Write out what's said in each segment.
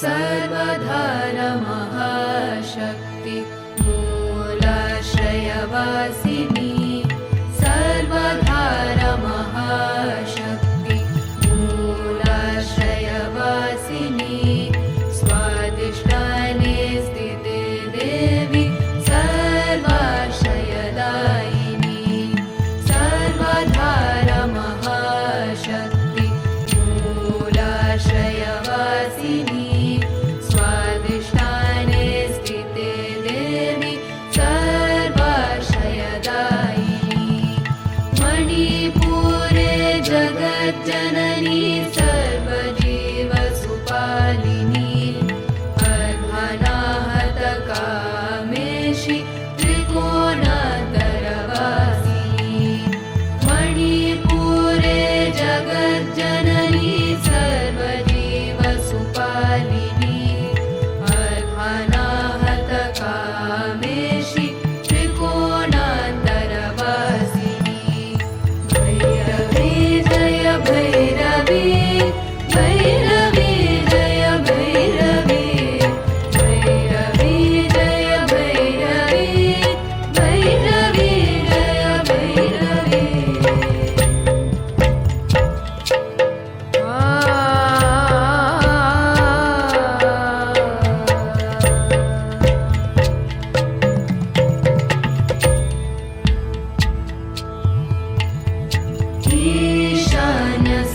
सर्वधारमहाशक्ति मूलाश्रयवासिनी सर्वधारमहाशक्ति मूलाश्रयवासिनी Dinner.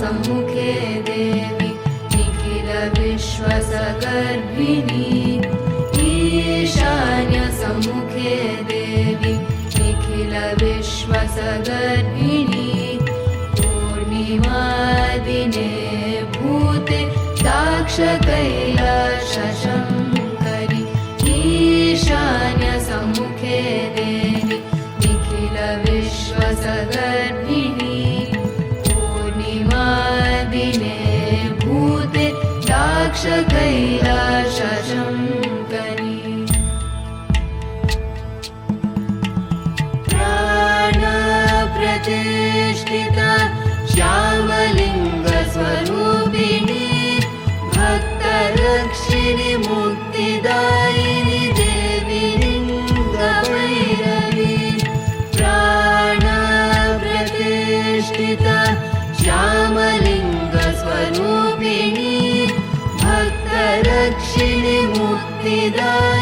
ईशान्यसम्मुखे देवी निखिलविश्वसगर्भिणी। ईशान्यसम्मुखे देवी निखिलविश्वसगर्भिणी। पूर्णिमादिने भूते दाक्षकैलाशशङ्करि। ईशान्यसम्मुखे देवी दाक्षकैलाशशङ्करि प्राणप्रतिष्ठिता श्यामलिङ्गस्वरूपिणी भक्तरक्षिणि मुक्तिदायिनि देवी लिङ्गभैरवी। प्राणप्रतिष्ठिता श्यामलिङ्गस्वरूपिणी भक्तरक्षिणि मुक्तिदायिनि